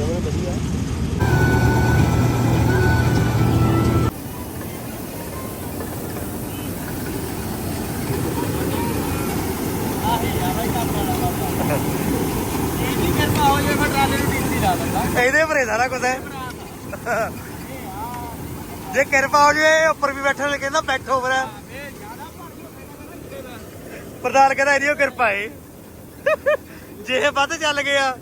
ਗਈ ਉਹਨੇ ਵਧੀਆ। ਇਹਦੇ ਭਰੇ ਸਾਰਾ ਕੁਝ ਹੈ। ਜੇ ਕਿਰਪਾ ਹੋ ਜਾਵੇ ਉੱਪਰ ਵੀ ਬੈਠਣ ਲੱਗੇ ਕਹਿੰਦਾ ਬੈਠੋ ਫਿਰ। ਪ੍ਰਧਾਨ ਕਹਿੰਦਾ ਇਹਦੀ ਓ ਕਿਰਪਾ ਏ। ਜੇ ਵੱਧ ਚੱਲ ਗਿਆ।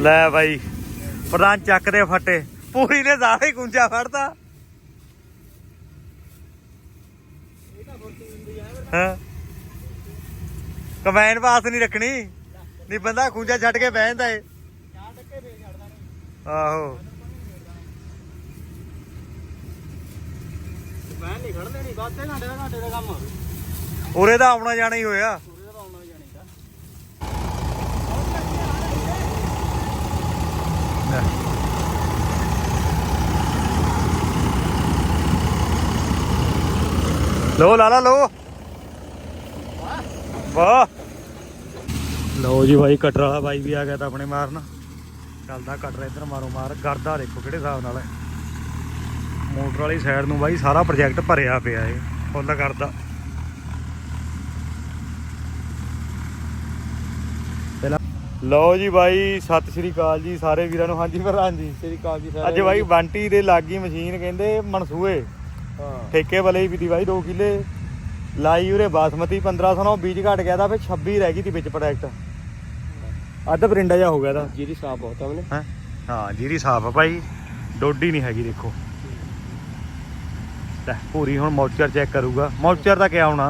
ਲੈ ਬਾਈ ਪ੍ਰਧਾਨ ਚੱਕ ਦੇ ਫੱਟੇ। ਪੂਰੀ ਨੇ ਜ਼ਿਆਦਾ ਹੀ ਗੁੰਜਾ ਫੜਦਾ ਹਾਂ? ਕਮੈਨ ਪਾਸ ਨਹੀਂ ਰੱਖਣੀ। ਨਹੀਂ ਬੰਦਾ ਖੂੰਜਾ ਛੱਡ ਕੇ ਬਹਿ ਜਾਂਦਾ ਏ। ਆਹੋ। ਮੈਂ ਨਹੀਂ ਖੜ ਲੈਣੀ ਬਾਤੇ ਘੰਟੇ ਦਾ ਘੰਟੇ ਦਾ ਕੰਮ। ਉਰੇ ਦਾ ਆਉਣਾ ਜਾਣਾ ਹੀ ਹੋਇਆ ਉਹਦੇ ਦਾ ਆਉਣਾ ਜਾਣੀ ਦਾ ਲੋ ਲਾਲਾ ਲੋ ਵਾਹ। ਲਓ ਜੀ ਭਾਈ ਕਟਰ ਵਾਲਾ ਬਾਈ ਵੀ ਆ ਗਿਆ ਤਾਂ ਆਪਣੇ ਮਾਰਨ। ਚੱਲਦਾ ਕਟਰ ਇੱਧਰ ਮਾਰੋ ਮਾਰ। ਗਰਦਾ ਦੇਖੋ ਕਿਹੜੇ ਹਿਸਾਬ ਨਾਲ ਹੈ। ਮੋਟਰ ਵਾਲੀ ਸਾਈਡ ਨੂੰ ਬਾਈ ਸਾਰਾ ਪ੍ਰੋਜੈਕਟ ਭਰਿਆ ਪਿਆ ਏ ਫੁੱਲ ਕਰਦਾ। ਲਓ ਜੀ ਬਾਈ ਸਤਿ ਸ਼੍ਰੀ ਅਕਾਲ ਜੀ ਸਾਰੇ ਵੀਰਾਂ ਨੂੰ। ਹਾਂਜੀ ਪ੍ਰਧਾਨ ਜੀ ਸ੍ਰੀ ਅਕਾਲ ਜੀ ਅੱਜ ਬਾਈ ਬੰਟੀ ਦੇ ਲਾਗੀ ਮਸ਼ੀਨ ਕਹਿੰਦੇ ਮਨਸੂਏ। ਹਾਂ। ਠੇਕੇ ਵਾਲੇ ਹੀ ਵੀ ਦੀ ਬਾਈ 2 ਕਿੱਲੇ ਲਾਈ ਉਰੇ ਬਾਸਮਤੀ 1500 ਨਾਲ ਬੀਜ ਘਟ ਗਿਆ ਤਾਂ ਫੇ 26 ਰਹਿ ਗਈ ਤੀ ਵਿੱਚ ਪ੍ਰੋਡਕਟ ਅੱਧ ਬਰਿੰਡਾ ਜਾ ਹੋ ਗਿਆ ਤਾਂ। ਜੀਰੀ ਸਾਫ਼ ਬਹੁਤ ਆ ਹੈ? ਹਾਂ ਜੀਰੀ ਸਾਫ਼ ਆ ਭਾਈ। ਡੋਡੀ ਨਹੀਂ ਹੈਗੀ ਦੇਖੋ। ਲੈ ਪੂਰੀ ਹੁਣ ਮੌਚਰ ਚੈੱਕ ਕਰੂਗਾ। ਮੌਚਰ ਦਾ ਕਿਆ ਆਉਣਾ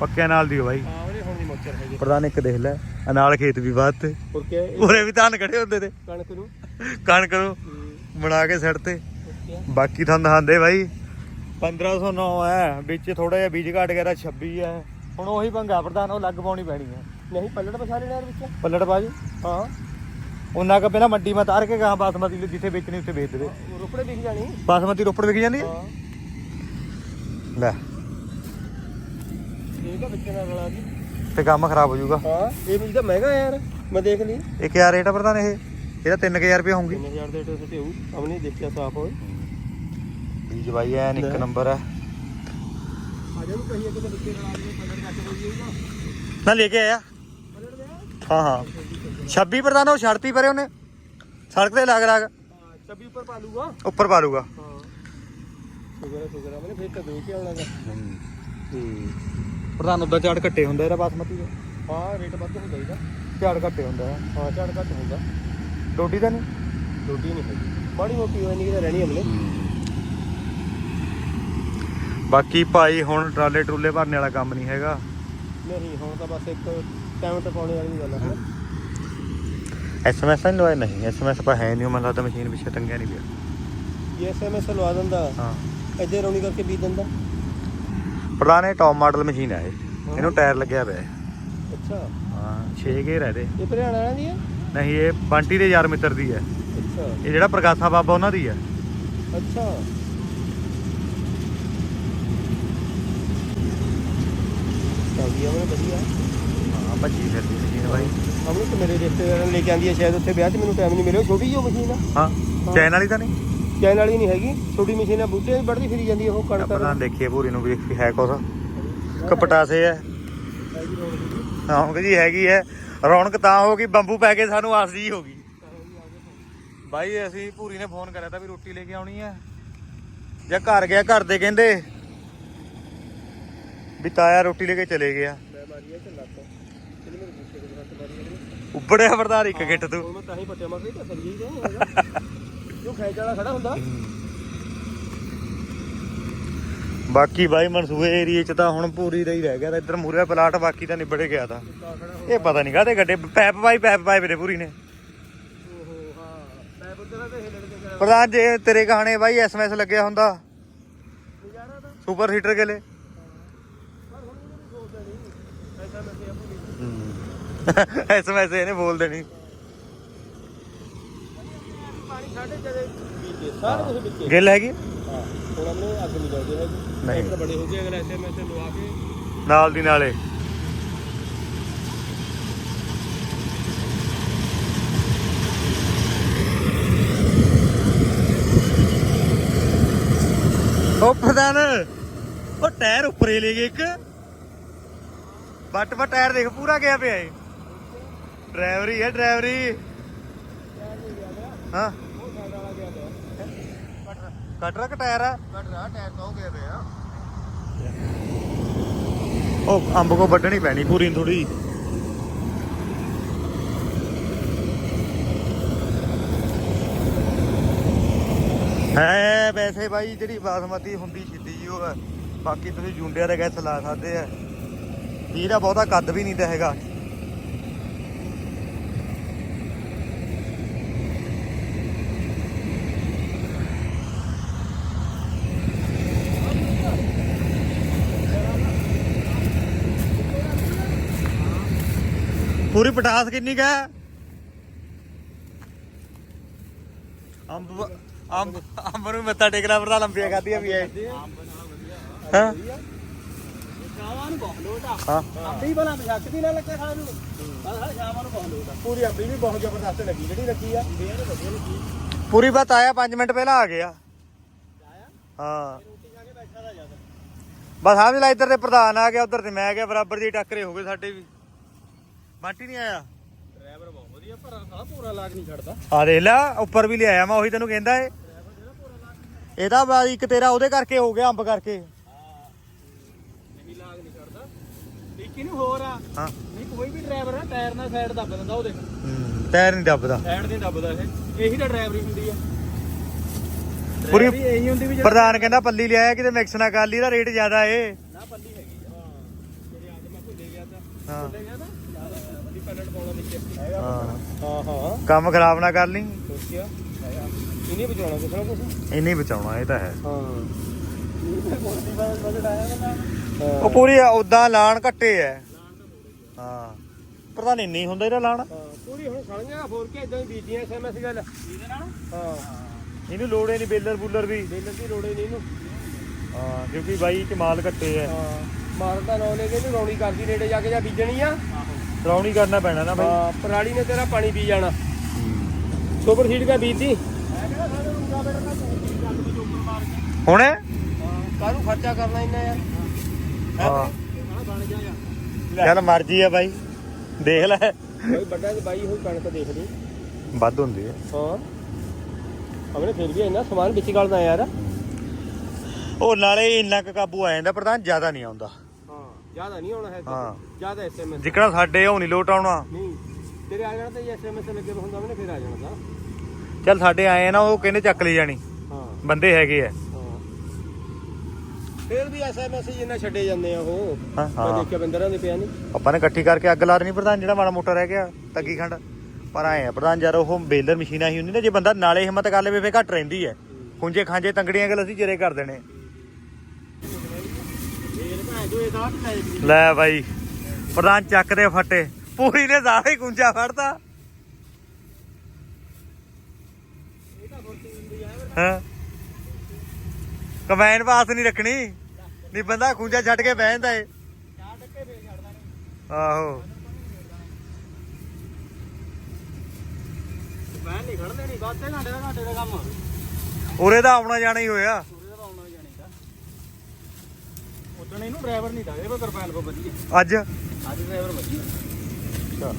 ਪੱਕਿਆਂ ਨਾਲ ਦੀ ਬਾਈ। ਹੁਣ ਪ੍ਰਧਾਨ ਇੱਕ ਦੇਖ ਲੈ ਨਾਲ ਖੇਤ ਵੀ ਬਾਤ ਤੇ। ਉਰੇ ਵੀ ਧਾਨ ਖੜੇ ਹੁੰਦੇ ਤੇ। ਕਣਕ ਨੂੰ। ਕਣਕ ਨੂੰ ਬਣਾ ਕੇ ਸਿੱਟ ਤੇ। ਬਾਕੀ ਤੁਹਾਨੂੰ ਦਿਖਾਉਂਦੇ ਬਾਈ। 1509 ਹੈ ਵਿੱਚ ਥੋੜਾ ਜਿਹਾ ਬੀਜ ਘਟ ਗਿਆ ਤਾਂ 26 ਹੈ। ਹੁਣ ਉਹੀ ਪੰਗਾ ਪ੍ਰਧਾਨ ਉਹ ਲੱਗ ਪਾਉਣੀ ਪੈਣੀ ਹੈ। ਨਹੀਂ ਪੱਲੜ ਪਛਾ ਲੈਣਾ ਯਾਰ ਵਿੱਚ? ਪੱਲੜ ਬਾਜ ਹਾਂ। ਉਹਨਾਂ ਕਾ ਪਹਿਲਾਂ ਮੰਡੀ ਮਾ ਤਾਰ ਕੇ ਕਹਾ ਬਾਸਮਤੀ ਜਿੱਥੇ ਵੇਚਣੀ ਉੱਥੇ ਵੇਚ ਦੇਵੇ। ਰੁਪੜੇ ਦਿਖ ਜਾਣੀ। ਬਾਸਮਤੀ ਰੋਪੜ ਵਿਕ ਜਾਂਦੀ? ਹੈ। ਲੈ। ਇਹ ਤਾਂ ਵਿੱਚ ਨਾਲ ਰਲਾ ਦੀ। ਤੇ ਕੰਮ ਖਰਾਬ ਹੋ ਜਾਊਗਾ। ਹਾਂ ਇਹ ਵੀ ਤਾਂ ਮਹਿੰਗਾ ਯਾਰ ਮੈਂ ਦੇਖ ਲਈ। ਇਹ ਕਿਆ ਰੇਟ ਆ ਪ੍ਰਧਾਨ ਇਹ? ਇਹਦਾ 3000 ਰੁਪਏ ਹੋਊਗੀ। 3000 ਦੇ ਟੋਸ ਤੇ ਹੋਊ। ਹਮਨੇ ਦੇਖਿਆ ਸਾਫ਼ ਹੋਏ। ਬੀਜ ਬਾਈ ਐਨ ਇੱਕ। ਨੰਬਰ ਹੈ ਨੂੰ ਲੈ ਕੇ ਆਇਆ। ਹਾਂ ਹਾਂ। 26 ਪ੍ਰਧਾਨ ਉਹ ਛੜਤੀ ਪਰੇ ਉਹਨੇ। ਸੜਕ ਤੇ ਲੱਗ ਲੱਗ। ਉੱਪਰ ਪਾ ਲੂਗਾ ਉੱਪਰ ਪਾ ਲੂਗਾ ਹਾਂ ਸ਼ੁਗਰ ਸ਼ੁਗਰ ਮੈਨੇ ਫਿਰ ਤਾਂ ਦੇ ਕੇ ਆਉਣਾ ਗਾ ਪ੍ਰਧਾਨ ਉਦਾਂ ਝਾੜ ਘੱਟੇ ਹੁੰਦਾ ਇਹਦਾ ਬਾਸਮਤੀ ਦਾ। ਹਾਂ ਰੇਟ ਵੱਧ ਹੁੰਦਾ ਇਹਦਾ। ਝਾੜ ਘੱਟੇ ਹੁੰਦਾ ਹੈ ਝੜ ਘੱਟ ਹੁੰਦਾ। ਡੋਡੀ ਤਾਂ ਨਹੀਂ? ਰੋਟੀ ਨਹੀਂ ਹੈਗੀ। ਮੋਟੀ ਰਹਿਣੀ ਬਾਕੀ ਭਾਈ ਹੁਣ ਟਰਾਲੇ ਟਰੂਲੇ ਭਰਨੇ ਵਾਲਾ ਕੰਮ ਨਹੀਂ ਹੈਗਾ। ਨਹੀਂ ਹੁਣ ਤਾਂ ਬਸ ਇੱਕ ਟਾਈਮ ਤੇ ਪਾਉਣੇ ਵਾਲੀ ਗੱਲ ਹੈ। ਐਸਐਮਐਸ ਨਹੀਂ ਲਵਾਇਆ ਨਹੀਂ ਐਸਐਮਐਸ ਪਾ ਹੈ ਨਹੀਂ ਮੈਨੂੰ ਲੱਗਦਾ ਮਸ਼ੀਨ ਪਿੱਛੇ ਟੰਗਿਆ ਨਹੀਂ ਪਿਆ। ਇਹ ਐਸਐਮਐਸ ਲਵਾ ਦਿੰਦਾ ਹਾਂ। ਇੱਥੇ ਰੌਣੀ ਕਰਕੇ ਬੀਜ ਦਿੰਦਾ? ਇਹ ਟੌਪ ਮਾਡਲ ਮਸ਼ੀਨ ਹੈ ਇਹ। ਇਹਨੂੰ ਟਾਇਰ ਲੱਗਿਆ ਪਿਆ। ਅੱਛਾ। ਹਾਂ 6 ਗੇਅਰ ਹੈ ਇਹਦੇ। ਇਹ ਭਰਿਆਣਾ ਵਾਲਿਆਂ ਦੀ ਹੈ ਨਹੀਂ ਇਹ ਬੰਟੀ ਦੇ ਯਾਰ ਮਿੱਤਰ ਦੀ ਹੈ ਅੱਛਾ। ਇਹ ਜਿਹੜਾ ਪ੍ਰਕਾਸ਼ਾ ਬਾਬਾ ਉਹਨਾਂ ਦੀ ਹੈ ਅੱਛਾ। ਕਾਗੀ ਉਹਨੇ ਵਧੀਆ। ਹਾਂ ਭੱਜੀ ਫਿਰਦੀ ਮਸ਼ੀਨ ਬਾਈ। ਆਪਣੇ ਤੇ ਮੇਰੇ ਰਿਸ਼ਤੇਦਾਰਾਂ ਨੇ ਲੈ ਕੇ ਆਂਦੀ ਹੈ ਸ਼ਾਇਦ ਉੱਥੇ ਵਿਆਹ 'ਚ ਮੈਨੂੰ ਟਾਈਮ ਨਹੀਂ ਮਿਲਿਆ। ਛੋਟੀ ਜਿਹੀ ਉਹ ਮਸ਼ੀਨ ਆ। ਹਾਂ ਚੈਨ ਵਾਲੀ ਤਾਂ ਨਹੀਂ? ਚੈਨ ਵਾਲੀ ਨਹੀਂ ਹੈਗੀ। ਛੋਟੀ ਮਸ਼ੀਨ ਆ ਬੂਟੇ ਵੀ ਵੱਢਦੀ ਫਿਰੀ ਜਾਂਦੀ ਆ ਉਹ ਕਣਕ। ਪ੍ਰਧਾਨ ਦੇਖੀਏ ਪੂਰੀ ਨੂੰ ਵੀ ਹੈ ਕੁਛ। ਕਪਟਾਸੇ ਹੈ ਰੌਣਕ ਜੀ ਹੈਗੀ ਹੈ ਰੌਣਕ ਤਾਂ ਹੋ ਗਈ ਬੰਬੂ ਪੈ ਕੇ ਸਾਨੂੰ ਆਸ ਜੀ ਹੋ ਗਈ। ਬਾਈ ਅਸੀਂ ਪੂਰੀ ਨੇ ਫੋਨ ਕਰਿਆ ਤਾਂ ਵੀ ਰੋਟੀ ਲੈ ਕੇ ਆਉਣੀ ਹੈ ਜਾਂ ਘਰ ਗਿਆ ਘਰ ਦੇ ਕਹਿੰਦੇ ਵੀ ਤਾਇਆ ਰੋਟੀ ਲੈ ਕੇ ਚਲੇ ਗਿਆ। ਮੈਂ ਮਾਰੀ ਆ ਤੋਂ ਚਲ ਮੇਰੇ ਬੂਟੇ ਦੇ ਹੱਥ ਮਾਰੀ ਜਾਂਦੇ ਉੱਬੜਿਆ ਪ੍ਰਧਾਨ ਇੱਕ ਗਿੱਟ ਤੂੰ। ਉਹ ਮੈਂ ਤਾਂ ਹੀ ਪੱਟਿਆ ਮਾਰ ਤਾਂ ਸਰੀ ਹੀ ਰਿਹਾ ਜੋ ਖੈਚ ਵਾਲਾ ਖੜਾ ਹੁੰਦਾ। ਬਾਕੀ ਬਾਈ ਮਨਸੂਏ ਏਰੀਏ ਚ ਤਾਂ ਹੁਣ ਪੂਰੀ ਦਾ ਹੀ ਰਹਿ ਗਿਆ ਤਾਂ ਇੱਧਰ ਮੂਰੇ ਪਲਾਟ ਬਾਕੀ ਤਾਂ ਨਿਬੜ ਗਿਆ ਤਾਂ। ਇਹ ਪਤਾ ਨਹੀਂ ਕਾਹਦੇ ਗੱਡੇ ਪੈਪ ਪਾਈ ਪੈਪ ਪਾਏ ਮੇਰੇ ਪੂਰੀ ਨੇ। ਓਹੋ ਹਾਂ ਮੈਂ ਪੁੱਤਰਾ ਤੇ ਹਿਲੜ ਕੇ ਕਰਾ ਪ੍ਰਧਾਨ ਜੇ ਤੇਰੇ ਕਹਾਣੇ ਬਾਈ ਐਸਐਮਐਸ ਲੱਗਿਆ ਹੁੰਦਾ। ਸੁਪਰ ਹੀਟਰ ਕੇ ਲੈ ਪਰ ਹੁਣ ਇਹ ਵੀ ਸੋਚਦਾ ਨਹੀਂ ਐਸਾ ਮੈਂ ਤੇ ਆਪਣੀ ਐਸਐਮਐਸ ਇਹਨੇ ਬੋਲ ਦੇਣੀ। ਪਾਣੀ ਛੱਡ ਜਦੇ ਪੀਤੇ ਸਾਰੇ ਕੁਝ ਵਿੱਚੇ ਗਿੱਲ ਹੈਗੀ? ਹਾਂ ਹੁਣ ਹਮਨੇ ਅੱਗ ਨਹੀਂ ਲਾਉਂਦੇ ਹੈਗੇ। ਨਹੀਂ। ਇੱਕ ਤਾਂ ਬੜੇ ਹੋ ਗਏ ਅਗਰ ਐਸੇ ਮੈਂ ਤੇ ਲਵਾ ਕੇ। ਨਾਲ ਦੀ ਨਾਲੇ। ਉਹ ਪ੍ਰਧਾਨ ਉਹ ਟਾਇਰ ਉੱਪਰੇ ਲੈ ਗਏ ਇੱਕ। ਬੱਟ ਬੱਟ ਟਾਇਰ ਦੇਖ ਪੂਰਾ ਗਿਆ ਪਿਆ ਏ ਡਰਾਈਵਰੀ ਹੈ ਡਰਾਈਵਰੀ। ਹਾਂ। ਕਟਰਾ ਕ ਟਾਇਰ ਆ? ਕੱਟ ਰਹਾ ਟਾਇਰ ਤਾਂ ਗਿਆ ਪਿਆ ਉਹ ਅੰਬ ਕੋ ਵੱਢਣੀ ਪੈਣੀ ਪੂਰੀ ਥੋੜੀ ਹੈ ਵੈਸੇ ਬਾਈ ਜਿਹੜੀ ਬਾਸਮਤੀ ਹੁੰਦੀ ਛਿੱਦੀ ਜੀ ਉਹ ਬਾਕੀ ਤੁਸੀਂ ਜੁੰਡਿਆਂ ਦਾ ਗੈਸ ਲਾ ਸਕਦੇ ਆ। ਇਹਦਾ ਬਹੁਤਾ ਕੱਦ ਵੀ ਨਹੀਂ ਤਾਂ ਹੈਗਾ। ਪੂਰੀ ਪਟਾਸ ਕਿੰਨੀ ਕਾ ਅੰਬ ਅੰਬ ਅੰਬ ਨੂੰ ਮੱਥਾ ਟੇਕਣਾ ਪਰਦਾ ਲੰਬੀਆਂ ਖਾਧੀਆਂ ਵੀ ਐ ਹਾਂ? ਸ਼ਾਮਾਂ ਨੂੰ ਬਹੁਤ ਲੋਟ ਆ। ਹਾਂ। ਆਪੀ ਬਣਾ ਪਛਾਕ ਵੀ ਨਾ ਲੱਗੇ ਖਾਣ ਨੂੰ। ਪਰ ਹਾਂ ਸ਼ਾਮਾਂ ਨੂੰ ਬਹੁਤ ਲੋਟ ਆ। ਪੂਰੀ ਆਪੀ ਵੀ ਬਹੁਤ ਜ਼ਬਰਦਸਤ ਲੱਗੀ ਜਿਹੜੀ ਲੱਗੀ ਆ। ਬੇਰ ਵਧੀਆ ਲੱਗੀ। ਪੂਰੀ ਬਾਤ ਆਇਆ 5 ਮਿੰਟ ਪਹਿਲਾਂ ਆ ਗਿਆ। ਹਾਂ। ਬਸ ਸਮਝ ਲੈ ਇੱਧਰ ਤੇ ਪ੍ਰਧਾਨ ਆ ਗਿਆ ਉਧਰ ਤੇ ਮੈਂ ਗਿਆ ਬਰਾਬਰ ਦੀ ਟੱਕਰੇ ਹੋ ਗਏ ਸਾਡੇ ਵੀ। ਮਾਟੀ ਨਹੀਂ ਆਇਆ। ਡਰਾਈਵਰ ਬਹੁਤ ਵਧੀਆ ਪਰ ਸਾਲਾ ਪੂਰਾ ਲਾਗ ਨਹੀਂ ਛੱਡਦਾ। ਆ ਦੇਖ ਲੈ ਉੱਪਰ ਵੀ ਲਿਆਇਆ ਮੈਂ ਉਹੀ ਤੈਨੂੰ ਕਹਿੰਦਾ ਏ ਇਹਦਾ ਬਾ ਇੱਕ ਤੇਰਾ ਉਹਦੇ ਕਰਕੇ ਹੋ ਗਿਆ ਅੰਬ ਕਰਕੇ। ਨਹੀਂ ਲਾਗ ਨਹੀਂ ਛੱਡਦਾ। ਲੇਕਿਨ ਹੋਰ ਆ। ਹਾਂ। ਨਹੀਂ ਕੋਈ ਵੀ ਡਰਾਈਵਰ ਆ ਟਾਇਰ ਨਾਲ ਸਾਈਡ ਦੱਬ ਦਿੰਦਾ ਉਹਦੇ ਹੂੰ, ਟਾਇਰ ਨਹੀਂ ਦੱਬਦਾ। ਸਾਈਡ ਨਹੀਂ ਦੱਬਦਾ ਇਹ। ਇਹੀ ਤਾਂ ਡਰਾਈਵਰੀ ਹੁੰਦੀ ਆ। ਪੂਰੀ- ਇਹੀ ਹੁੰਦੀ ਵੀ ਪ੍ਰਧਾਨ ਕਹਿੰਦਾ ਪੱਲੀ ਲਿਆਇਆ ਕਿਤੇ ਮਿਕਸ ਨਾ ਕਰ ਲਈ ਇਹਦਾ ਰੇਟ ਜ਼ਿਆਦਾ ਏ। ਨਾ ਪੱਲੀ ਹੈਗੀ ਆ। ਹਾਂ। ਮੇਰੇ ਅੱਜ ਮੈਂ ਭੁੱਲੇ ਗਿਆ ਤਾਂ। ਹਾਂ। ਭੁੱਲੇ ਗਿਆ ਤਾਂ। ਪਾਉਣਾ ਹਾਂ। ਹਾਂ ਹਾਂ ਕੰਮ ਖਰਾਬ ਨਾ ਕਰ ਲਈ। ਸੋਚਿਆ। ਹੈਗਾ ਇਹਨੇ ਬਚਾਉਣਾ ਕੁਛ ਨਾ ਕੁਛ? ਇੰਨੀ ਬਚਾਉਣਾ ਇਹ ਤਾਂ ਹੈ। ਉਹ ਪੂਰੀ ਉਦਾਂ ਲਾਣ ਘੱਟੇ ਐ। ਹਾਂ। ਪ੍ਰਧਾਨ ਇੰਨੀ ਹੁੰਦਾ ਇਹਦਾ ਲਾਣ। ਹਾਂ ਪੂਰੀ ਹੁਣ ਸੜੀਆਂ ਫੋਰ ਕੇ ਇਦਾਂ ਹੀ ਬੀਜੀਆਂ ਐਸਐਮਐਸ ਗੱਲ। ਇਹਦੇ ਨਾਲ? ਹਾਂ। ਇਹਨੂੰ ਲੋੜ ਹੀ ਨਹੀਂ ਬੇਲਰ ਬੂਲਰ ਵੀ ਬੇਲਰ ਦੀ ਲੋੜ ਨਹੀਂ ਇਹਨੂੰ। ਹਾਂ ਕਿਉਂਕਿ ਬਾਈ ਕਮਾਲ ਘੱਟੇ ਐ। ਹਾਂ। ਮਾਰਨ ਦਾ ਨੌ ਲੈ ਕੇ ਇਹਨੂੰ ਰੌਣੀ ਕਰਦੀ ਨੇੜੇ ਜਾ ਕੇ ਜਾਂ ਬੀਜਣੀ ਆ। ਰੌਣੀ ਕਰਨਾ ਪੈਣਾ ਨਾ ਬਾਈ। ਹਾਂ ਪਰਾਲੀ ਨੇ ਤੇਰਾ ਪਾਣੀ ਪੀ ਜਾਣਾ। ਸੁਪਰ ਸੀਡ ਕਾ ਬੀਜਦੀ ਹੁਣ? ਹਾਂ ਕਾਹਨੂੰ ਖਰਚਾ ਕਰਨਾ ਇੰਨਾ ਯਾਰ? ਹਾਂ? ਚੱਲ ਮਰਜ਼ੀ ਆ ਬਾਈ। ਦੇਖ ਲੈ। ਕੋਈ ਵੱਡਾ ਤੇ ਬਾਈ ਹੋਈ ਕਣਕ ਦੇਖ ਲਈ। ਵੱਧ ਹੁੰਦੀ ਹੈ ਹਾਂ। ਆਪਣੇ ਫਿਰ ਵੀ ਇੰਨਾ ਸਮਾਨ ਵਿੱਚ ਗਲਦਾ ਯਾਰ। ਉਹ ਨਾਲੇ ਇੰਨਾ ਕੁ ਕਾਬੂ ਆ ਜਾਂਦਾ ਪ੍ਰਧਾਨ ਜ਼ਿਆਦਾ ਨਹੀਂ ਆਉਂਦਾ। ਜ਼ਿਆਦਾ ਨਹੀਂ ਆਉਣਾ ਹੈ ਹਾਂ। ਜ਼ਿਆਦਾ ਐਸਐਮਐਸ ਜਿੱਕਣਾ ਸਾਡੇ ਉਹ ਨਹੀਂ ਲੋਟ ਆਉਣਾ। ਨਹੀਂ ਤੇਰੇ ਆ ਜਾਣਾ ਤੇ ਐਸਐਮਐਸ ਲੱਗੇ ਹੁੰਦਾ ਉਹਨੇ ਫਿਰ ਆ ਜਾਣਾ ਤਾਂ ਚੱਲ ਸਾਡੇ ਆਏ ਆ ਨਾ ਉਹ ਕਹਿੰਦੇ ਚੱਕ ਲਈ ਜਾਣੀ। ਹਾਂ। ਬੰਦੇ ਹੈਗੇ ਆ। ਹਾਂ। ਫਿਰ ਵੀ ਐਸਐਮਐਸ ਜਿੰਨਾ ਛੱਡੇ ਜਾਂਦੇ ਆ ਉਹ। ਹਾਂ, ਮੈਂ ਹਾਂ। ਦੇਖਿਆ ਬੰਦਰਾਂ ਦੇ ਪਿਆ ਨਹੀਂ ਆਪਾਂ ਨੇ ਇਕੱਠੀ ਕਰਕੇ ਅੱਗ ਲਾ ਦੇਣੀ ਪ੍ਰਧਾਨ ਜਿਹੜਾ ਮਾੜਾ ਮੋਟਾ ਰਹਿ ਗਿਆ ਤੱਗੀ ਖੰਡ। ਪਰ ਆਏ ਆ ਪ੍ਰਧਾਨ ਯਾਰ ਉਹ ਬੇਲਰ ਮਸ਼ੀਨਾਂ ਹੀ ਹੁੰਦੀ ਨੇ। ਜੇ ਬੰਦਾ ਨਾਲੇ ਹਿੰਮਤ ਕਰ ਲਵੇ ਫੇ ਘੱਟ ਰਹਿੰਦੀ ਹੈ। ਖੁੰਝੇ ਖਾਂਜੇ ਤੰਗੜੀਆਂ ਗੱਲ ਅਸੀਂ ਜਰੇ ਕਰ ਦੇਣੇ। ਫੇਰ ਲੈ ਬਾਈ। ਪ੍ਰਧਾਨ ਚੱਕ ਦੇ ਫੱਟੇ। ਪੂਰੀ ਨੇ ਜ਼ਿਆਦਾ ਹੀ ਆ ਹਾਂ? ਕਮੈਨ ਪਾਸ ਨਹੀਂ ਰੱਖਣੀ। ਨਹੀਂ ਬੰਦਾ ਖੁੰਝਾ ਛੱਡ ਕੇ ਬਹਿ ਜਾਂਦਾ ਏ। ਆਹੋ। ਮੈਂ ਨਹੀਂ ਖੜ ਦੇਣੀ ਬਾਅਦ ਤੇ ਘੰਟੇ ਦਾ ਘੰਟੇ ਦਾ ਕੰਮ ਉਰੇ ਦਾ ਆਉਣਾ ਜਾਣਾ ਹੀ ਹੋਇਆ ਸੂਰੇ ਦਾ ਆਉਣਾ ਜਾਣੀ ਦਾ ਉਦੋਂ ਇਹਨੂੰ ਡਰਾਈਵਰ ਨਹੀਂ ਦੱਸਦੇ ਪਰ ਕਰਪੈਨ ਕੋ ਵਧੀਆ। ਅੱਜ? ਅੱਜ ਡਰਾਈਵਰ ਵਧੀਆ। ਚੱਲ।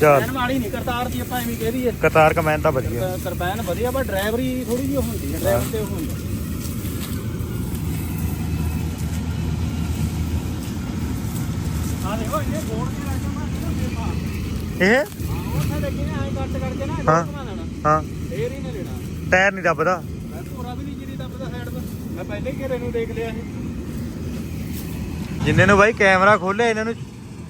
ਕਰਪੈਨ ਮਾੜੀ ਨਹੀਂ ਕਰਤਾਰ ਦੀ ਆਪਾਂ ਐਵੇਂ ਕਹਿ ਦਈਏ। ਕਤਾਰ ਕਮੈਨ ਤਾਂ ਵਧੀਆ। ਕਰ- ਕਰਪੈਨ ਵਧੀਆ ਪਰ ਡਰਾਈਵਰੀ ਥੋੜੀ ਜਿਹੀ ਹੁੰਦੀ ਹੈ ਡਰਾਈਵਰ ਤੇ ਉਹ ਹੁੰਦਾ ਹਾਂ। ਦੇਖੋ ਇਹ ਬੋਰਡ ਤੇ ਲੱਗ ਕੇ ਮਾਰ ਇਹ? ਉਹ ਤਾਂ ਦੇਖੀ ਨਾ ਐਂ ਕੱਟ ਕਰਕੇ ਨਾ ਹਾਂ। ਇਹ ਘੁਮਾ ਦੇਣਾ ਹਾਂ। ਫੇਰ ਹੀ ਨਾ ਲੈਣਾ। ਟਾਇਰ ਨਹੀਂ ਦੱਬਦਾ ਮੈਂ ਪੂਰਾ ਵੀ ਨਹੀਂ ਜਿਹੜੀ ਦੱਬਦਾ ਸਾਈਡ ਤੋਂ ਮੈਂ ਪਹਿਲੇ ਘੇਰੇ ਨੂੰ ਦੇਖ ਲਿਆ ਇਹ ਜਿੰਨੇ ਨੂੰ ਬਾਈ ਕੈਮਰਾ ਖੋਲਿਆ ਇਹਨਾਂ ਨੂੰ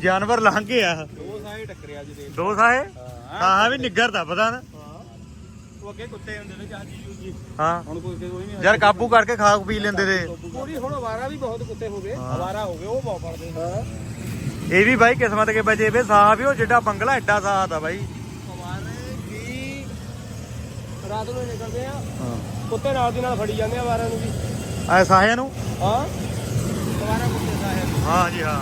ਜਾਨਵਰ ਲੰਘ ਗਏ ਆ ਦੋ ਸਾਈਡ ਟੱਕਰਿਆ ਜੀ ਦੇਖ। ਦੋ ਸਾਹੇ? ਹਾਂ ਹਾਂ ਹਾਂ ਵੀ ਨਿੱਗਰ ਦੱਬਦਾ ਨਾ। ਹਾਂ। ਉਹ ਅੱਗੇ ਕੁੱਤੇ ਹੁੰਦੇ ਨੇ ਚਾਹ ਜੀ ਜੀ। ਹਾਂ। ਹੁਣ ਕੋਈ ਕੋਈ ਨਹੀਂ ਯਾਰ ਕਾਬੂ ਕਰਕੇ ਖਾ ਪੀ ਲੈਂਦੇ ਤੇ। ਪੂਰੀ ਹੁਣ ਅਵਾਰਾ ਵੀ ਬਹੁਤ ਕੁੱਤੇ ਹੋ ਗਏ। ਅਵਾਰਾ ਹੋ ਗਏ ਉਹ ਬਹੁਤ ਫੜਦੇ ਹਾਂ। ਇਹ ਵੀ ਬਾਈ ਕਿਸਮਤ ਕੇ ਬਚੇ ਵੇ ਸਾਹ ਵੀ ਉਹ ਜਿੱਡਾ ਬੰਗਲਾ ਐਡਾ ਸਾਹ ਦਾ ਬਾਈ। ਅਵਾਰੇ ਵੀ ਰਾਤ ਨੂੰ ਨਿਕਲਦੇ ਆ। ਹਾਂ। ਕੁੱਤੇ ਨਾਲ ਦੀ ਨਾਲ ਫੜੀ ਜਾਂਦੇ ਆ ਅਵਾਰਾਂ ਨੂੰ ਵੀ। ਐ ਸਾਹਿਆਂ ਨੂੰ? ਹਾਂ। ਕੁੱਤੇ ਹਾਂ ਜੀ ਹਾਂ।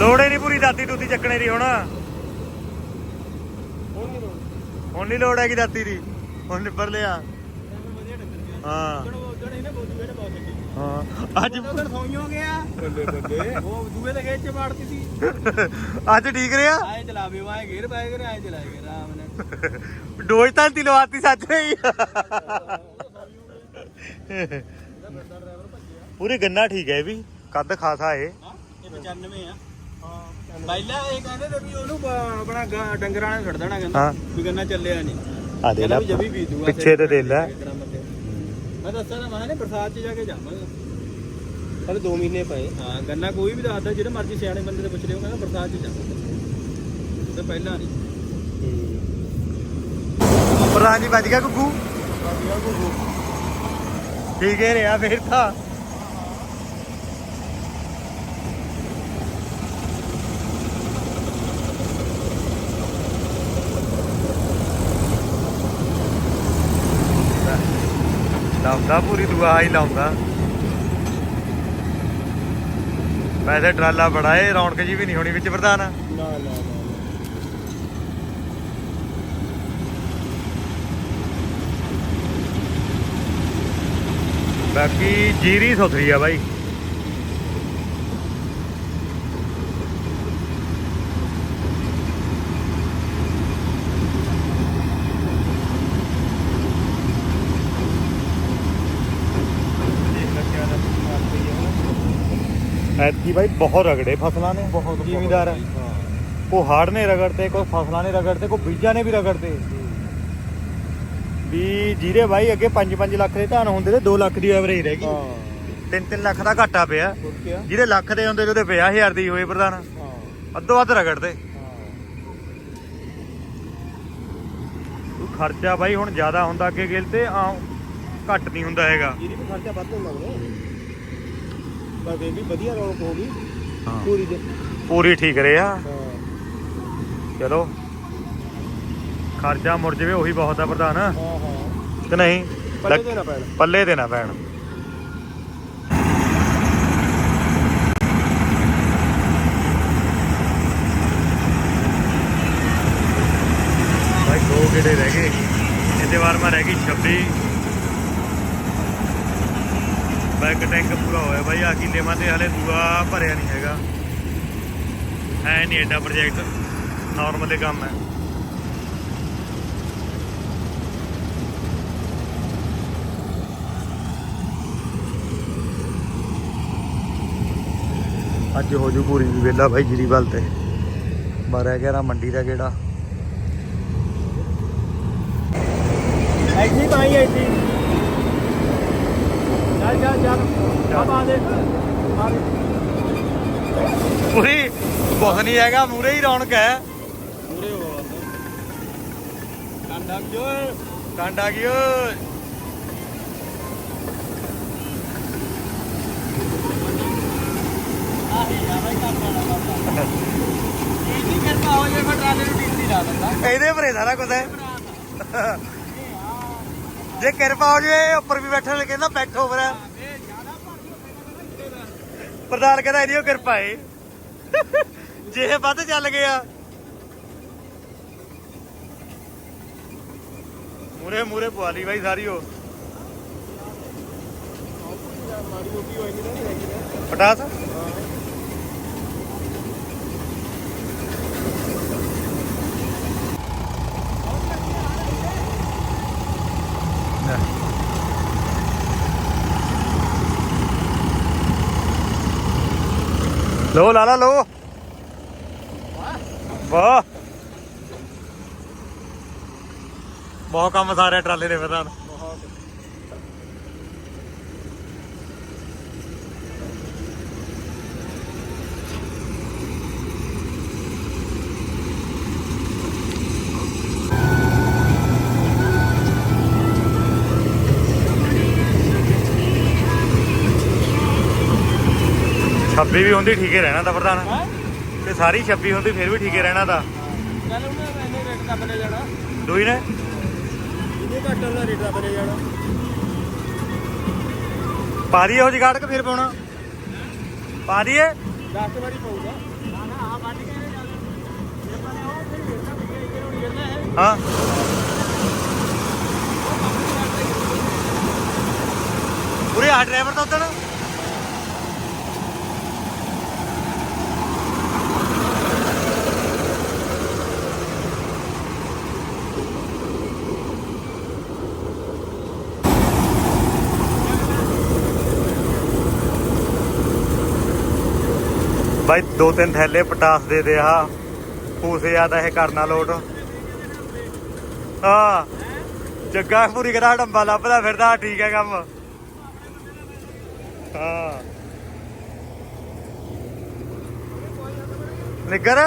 ਲੋੜੇ ਨਹੀਂ ਪੂਰੀ ਦਾਤੀ ਦੂਤੀ ਚੱਕਣੇ ਦੀ ਹੁਣ। ਹੁਣ ਨਹੀਂ ਲੋੜ। ਹੈਗੀ ਦਾਤੀ ਦੀ। ਹੁਣ ਨਿਬਰ ਲਿਆ। ਹਾਂ। ਹਾਂ। ਅੱਜ ਉਧਰ ਸੌਈ ਹੋ ਗਿਆ। ਬੱਲੇ ਬੱਲੇ। ਉਹ ਦੂਏ ਦੇ ਖੇਤ ਚ ਮਾਰਤੀ ਸੀ। ਅੱਜ ਠੀਕ ਰਿਹਾ? ਆਏ ਚਲਾਵੇ ਵਾਏ ਗੇਰ ਪਾਏ ਗਏ ਆਏ ਚਲਾਏ ਗਏ ਆਰਾਮ ਨਾਲ। ਡੋਜ ਤਾਂ ਤੀ ਲਵਾਤੀ ਸੱਚ ਨਹੀਂ ਪੂਰੀ ਗੰਨਾ ਠੀਕ ਹੈ ਵੀ ਕੱਦ ਖਾਸਾ ਏ ਹਾਂ ਇਹ 95 ਆ। ਹਾਂ ਪਹਿਲਾਂ ਇਹ ਕਹਿੰਦੇ ਤੇ ਵੀ ਉਹਨੂੰ ਆਪਣਾ ਡੰਗਰਾਂ ਨੇ ਛੱਡ ਦੇਣਾ। ਕਹਿੰਦਾ ਵੀ ਗੰਨਾ ਚੱਲਿਆ ਨਹੀਂ। ਆ ਦੇ ਲੈ ਪਿੱਛੇ ਤੇ ਦੇ ਲੈ। ਮੈਂ ਦੱਸਾਂ ਨਾ ਮੈਂ ਨੇ ਬਰਸਾਤ 'ਚ ਜਾ ਕੇ ਜਾਵਾਂਗਾ। ਹਲੇ 2 ਮਹੀਨੇ ਪਏ। ਹਾਂ ਗੰਨਾ ਕੋਈ ਵੀ ਦੱਸਦਾ ਜਿਹੜੇ ਮਰਜ਼ੀ ਸਿਆਣੇ ਬੰਦੇ ਦੇ ਪੁੱਛ ਲਿਓ ਕਹਿੰਦਾ ਬਰਸਾਤ 'ਚ ਜਾਵਾਂਗਾ। ਤੇ ਪਹਿਲਾਂ ਨਹੀਂ। ਪ੍ਰਧਾਨ ਜੀ ਵੱਜ ਗਿਆ ਗੁੱਗੂ। ਠੀਕ ਹੈ ਰਿਹਾ ਫੇਰ ਤਾਂ। ਲਾਉਂਦਾ ਪੂਰੀ ਦੁਆ ਹੀ ਲਾਉਂਦਾ। ਵੈਸੇ ਟਰਾਲਾ ਬੜਾ ਏ ਰੌਣਕ ਜੀ ਵੀ ਨਹੀਂ ਹੋਣੀ ਵਿੱਚ ਪ੍ਰਧਾਨ। ਨਾ ਨਾ ਨਾ। ਬਾਕੀ ਜੀਰੀ ਸੁਥਰੀ ਆ ਬਾਈ। ਐਤਕੀ ਬਾਈ ਬਹੁਤ ਰਗੜੇ ਫਸਲਾਂ ਨੇ ਬਹੁਤ ਜ਼ਿਮੀਦਾਰ ਕੋ ਹਾੜ ਨੇ ਰਗੜਤੇ ਕੋਈ ਫਸਲਾਂ ਨੇ ਰਗੜਤੇ ਕੋ ਬੀਜਾਂ ਨੇ ਵੀ ਰਗੜਤੇ। ਵੀ ਜੀਰੇ ਬਾਈ ਅੱਗੇ 5-5 ਲੱਖ ਦੇ ਧਾਨ ਹੁੰਦੇ ਤੇ 2 ਲੱਖ ਦੀ ਐਵਰੇਜ ਰਹਿ ਗਈ। ਹਾਂ। 3-3 ਲੱਖ ਦਾ ਘਾਟਾ ਪਿਆ। ਕੀ ਜਿਹਦੇ ਲੱਖ ਦੇ ਹੁੰਦੇ ਉਹਦੇ 50000 ਦੀ ਹੋਏ ਪ੍ਰਧਾਨ। ਹਾਂ। ਅੱਧੋ ਅੱਧ ਰਗੜਦੇ। ਖਰਚਾ ਬਾਈ ਹੁਣ ਜ਼ਿਆਦਾ ਹੁੰਦਾ ਅੱਗੇ ਗਿਲ ਤੇ ਘੱਟ ਨਹੀਂ ਹੁੰਦਾ ਹੈਗਾ। ਜੀਰੀ ਵੀ ਖਰਚਾ ਵੱਧ ਹੁੰਦਾ ਬਸ ਇਹ ਵੀ ਵਧੀਆ ਰੌਣਕ ਹੋ ਗਈ। ਹਾਂ। ਪੂਰੀ ਦੇ ਪੂਰੀ ਠੀਕ ਰਿਹਾ ਹਾਂ। ਚਲੋ। ਖਰਚਾ ਮੁੜ ਜਵੇ ਉਹੀ ਬਹੁਤ ਆ ਪ੍ਰਧਾਨ। ਹਾਂ ਹਾਂ। ਕਿ ਨਹੀਂ? ਪੱਲੇ ਲੱਗ- ਦੇਣਾ ਪੈਣਾ। ਪੱਲੇ ਨਾ ਪੈਣ। ਭਾਈ ਦੋ ਗੇੜੇ ਰਹਿ ਗਏ। ਇਹਦੇ ਵਾਰ ਮੈਂ ਰਹਿ ਗਈ 26 ਬੈਕ ਟੈਂਕ ਪੂਰਾ ਹੋਇਆ ਭਾਈ ਆ ਕੀ ਲੈਵਾਂ ਤੇ ਹਲੇ ਦੂਆ ਭਰਿਆ ਨਹੀਂ ਹੈਗਾ। ਹੈ ਨਹੀਂ ਐਡਾ ਪ੍ਰੋਜੈਕਟ ਨਾਰਮਲ ਹੀ ਕੰਮ ਹੈ। ਅੱਜ ਹੋ ਜੂ ਪੂਰੀ ਵੀ ਵੇਲਾ ਭਾਈ ਜੀਰੀ ਵੱਲ ਤੇ। ਮਾਰਿਆ ਗਿਆ ਰਾ ਮੰਡੀ ਦਾ ਗੇੜਾ। ਐਸੀ ਪਾਈ ਐਸੀ। ਚੱਲ ਆ ਪਾ ਦੇ ਪੂਰੀ ਕੁਛ ਨਹੀਂ ਹੈਗਾ ਮੂਰੇ ਹੀ ਰੌਣਕ ਹੈ। ਪੂਰੇ ਹੋ ਕੰਡਾ ਜੋ ਕੰਡ ਬਾਬਾ ਜੇ ਦਿੰਦਾ। ਇਹਦੇ ਭਰੇ ਸਾਰਾ ਕੁਝ ਹੈ। ਜੇ ਕਿਰਪਾ ਹੋ ਜੇ ਉੱਪਰ ਵੀ ਬੈਠਣ ਲੱਗੇ ਕਹਿੰਦਾ ਬੈਠੋ ਉੱਪਰ ਪ੍ਰਧਾਨ ਕਹਿੰਦਾ, ਇਹਦੀ ਓ ਕਿਰਪਾ ਏ। ਜੇ ਇਹ ਵੱਧ ਚੱਲ ਗਿਆ। ਮੂਰੇ ਮੂਰੇ ਪਵਾ ਬਾਈ ਸਾਰੀ ਉਹ। ਪਟਾਸ? ਲੋ ਲਾ ਲਾ ਲੋ ਵਾਹ। ਬਹੁਤ ਕੰਮ ਸਾਰੇ ਟਰਾਲੇ ਦੇ ਪ੍ਰਧਾਨ ਬਹੁਤ ਛੱਬੀ ਵੀ ਹੁੰਦੀ ਠੀਕੇ ਰਹਿਣਾ ਤਾਂ ਪ੍ਰਧਾਨ। ਹਾਂ? ਤੇ ਸਾਰੀ 26 ਹੁੰਦੀ ਫਿਰ ਵੀ ਠੀਕੇ ਰਹਿਣਾ ਤਾਂ। ਪਹਿਲਾਂ ਉਹਨਾਂ ਨੇ ਇੰਨੇ ਰੇਟ ਦਾ ਬਣੇ ਜਾਣਾ। ਦੋਈ ਨੇ? ਜਿਹਦੇ ਘੱਟ ਉਹਨਾਂ ਰੇਟ ਦਾ ਬਣੇ ਜਾਣਾ। ਪਾ ਦਈਏ ਉਹ ਜਗਾੜ ਕੇ ਫਿਰ ਪਾਉਣਾ। ਪਾ ਦਈਏ। 10 ਵਾਰੀ ਪਊਗਾ। ਨਾ ਨਾ ਆ ਵੱਢ ਕੇ ਹੈ ਹਾਂ। ਪੂਰੇ ਆ ਡਰਾਈਵਰ ਤਾਂ ਉਦੋਂ ਬਾਈ, ਦੋ ਤਿੰਨ ਥੈਲੇ ਪਟਾਸ ਦੇ ਦੇ ਆ। ਪੂਸੇ ਆ ਤਾਂ ਇਹ ਕਰਨਾ ਲੋਟ। ਹਾਂ, ਜੱਗਾ ਪੂਰੀ ਕਰਾ ਡੰਬਾ ਲੱਭਦਾ ਫਿਰਦਾ, ਠੀਕ ਹੈ ਕੰਮ। ਹਾਂ। ਨਿੱਗਰ?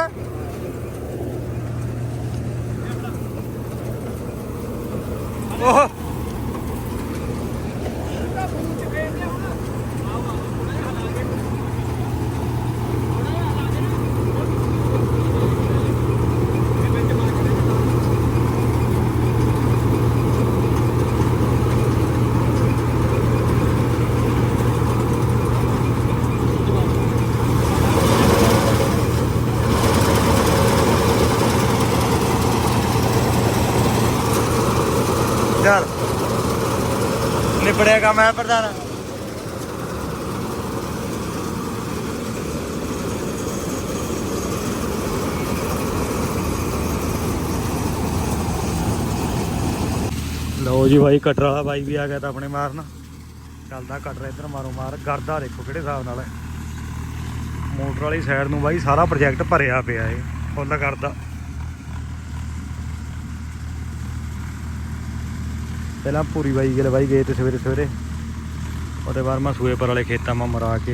ਉਹ ਚੱਲ ਨਿਬੜਿਆ ਕੰਮ ਹੈ ਪ੍ਰਧਾਨ। ਲਓ ਜੀ ਬਾਈ, ਕਟਰ ਵਾਲਾ ਬਾਈ ਵੀ ਆ ਗਿਆ ਤਾਂ ਆਪਣੇ ਮਾਰਨ। ਚੱਲਦਾ ਕਟਰ ਇੱਧਰ ਮਾਰੋ ਮਾਰ। ਗਰਦਾ ਦੇਖੋ ਕਿਹੜੇ ਹਿਸਾਬ ਨਾਲ ਹੈ। ਮੋਟਰ ਵਾਲੀ ਸਾਈਡ ਨੂੰ ਬਾਈ ਸਾਰਾ ਪ੍ਰੋਜੈਕਟ ਭਰਿਆ ਪਿਆ ਏ, ਫੁੱਲ ਕਰਦਾ। ਪਹਿਲਾਂ ਪੂਰੀ ਬਾਈ ਗਏ ਬਾਈ ਗਏ ਤੇ ਸਵੇਰੇ ਸਵੇਰੇ। ਉਹਦੇ ਬਾਅਦ ਮੈਂ ਸੂਏਪਰ ਵਾਲੇ ਖੇਤਾਂ ਮਾ ਮਰਾ ਕੇ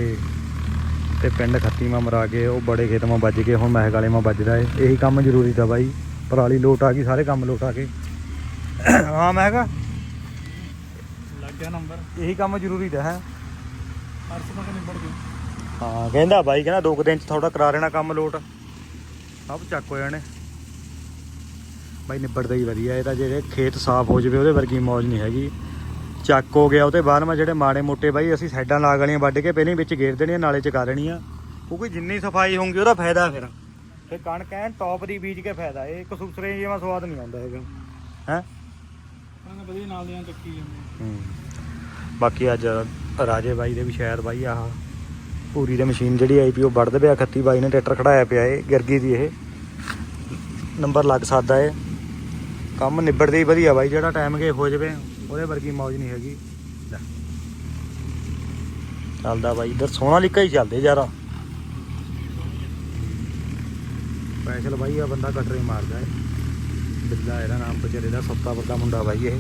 ਤੇ ਪਿੰਡ ਖੱਤੀ ਮਾ ਮਰਾ ਕੇ ਉਹ ਬੜੇ ਖੇਤ ਮਾ ਵੱਜ ਗਏ ਹੁਣ ਮਹਿਕ ਵਾਲੇ ਮਾ ਵੱਜਦਾ ਏ। ਇਹੀ ਕੰਮ ਜ਼ਰੂਰੀ ਤਾਂ ਬਾਈ ਪਰਾਲੀ ਲੋਟ ਆ ਗਈ ਸਾਰੇ ਕੰਮ ਲੋਟ ਆ ਗਏ ਹਾਂ ਮੈਂ ਕਿਹਾ ਲੱਗ ਗਿਆ ਨੰਬਰ। ਇਹੀ ਕੰਮ ਜ਼ਰੂਰੀ ਤਾਂ ਹੈ। ਪਰਸ ਤੱਕ ਨਿਬੜ ਗਿਆ ਹਾਂ ਕਹਿੰਦਾ ਬਾਈ ਕਹਿੰਦਾ ਦੋ ਕੁ ਦਿਨ ਚ ਥੋੜਾ ਕਰਾ ਲੈਣਾ ਕੰਮ ਲੋਟ। ਸਭ ਚੱਕ ਹੋ ਜਾਣੇ। ਬਾਈ ਨਿਬੜਦਾ ਹੀ ਵਧੀਆ ਇਹ ਤਾਂ ਜਿਹੜੇ ਖੇਤ ਸਾਫ਼ ਹੋ ਜਵੇ ਉਹਦੇ ਵਰਗੀ ਮੌਜ ਨਹੀਂ ਹੈਗੀ। ਚੱਕ ਹੋ ਗਿਆ ਉਹਦੇ ਬਾਅਦ ਮੈਂ ਜਿਹੜੇ ਮਾੜੇ ਮੋਟੇ ਬਾਈ ਅਸੀਂ ਸਾਈਡਾਂ ਲਾ ਗਲੀਆਂ ਵੱਢ ਕੇ ਪਹਿਲਾਂ ਵਿੱਚ ਗੇਰ ਦੇਣੀਆਂ ਨਾਲੇ ਚ ਕਰ ਲੈਣੀਆਂ ਕਿਉਂਕਿ ਜਿੰਨੀ ਸਫ਼ਾਈ ਹੋਊਗੀ ਉਹਦਾ ਫਾਇਦਾ ਫਿਰ। ਫਿਰ ਕਣਕ ਐਨ ਟੌਪ ਦੀ ਬੀਜ ਕੇ ਫਾਇਦਾ ਇਹ ਕਸੂਸਰੇ ਜਿਹਾ ਸਵਾਦ ਨਹੀਂ ਆਉਂਦਾ ਹੈਗਾ। ਹੈ? ਵਧੀਆ ਨਾਲ ਦੀਆਂ ਚੱਕੀ ਜਾਂਦੇ ਬਾਕੀ ਅੱਜ ਰਾਜੇ ਬਾਈ ਦੇ ਵੀ ਸ਼ਾਇਦ ਬਾਈ ਆਹ ਪੂਰੀ ਦੇ ਮਸ਼ੀਨ ਜਿਹੜੀ ਆਈ ਪੀ ਉਹ ਵੱਢਦੇ ਪਿਆ ਖੱਤੀ ਬਾਈ ਨੇ ਟਰੈਕਟਰ ਖੜਾਇਆ ਪਿਆ ਏ ਗਿਰਗੀ ਦੀ ਇਹ। ਨੰਬਰ ਲੱਗ ਸਕਦਾ ਏ ਕੰਮ ਨਿਬੜਦੇ ਹੀ ਵਧੀਆ ਬਾਈ, ਜਿਹੜਾ ਟਾਈਮ ਕੇ ਹੋ ਜਾਵੇ, ਉਹਦੇ ਵਰਗੀ ਮੌਜ ਨਹੀਂ ਹੈਗੀ। ਚੱਲਦਾ ਬਾਈ, ਇਧਰ ਸੋਨਾ ਲਿਕਾ ਹੀ ਚੱਲਦੇ ਯਾਰਾ। ਸਪੈਸ਼ਲ ਬਾਈ ਆ, ਬੰਦਾ ਕਟਰੇ ਮਾਰਦਾ ਏ। ਬਿੱਲਾ ਇਹਦਾ ਨਾਮ ਬਚੇਰੇ ਦਾ ਸੱਤਾ ਵੱਡਾ ਮੁੰਡਾ ਬਾਈ ਇਹ।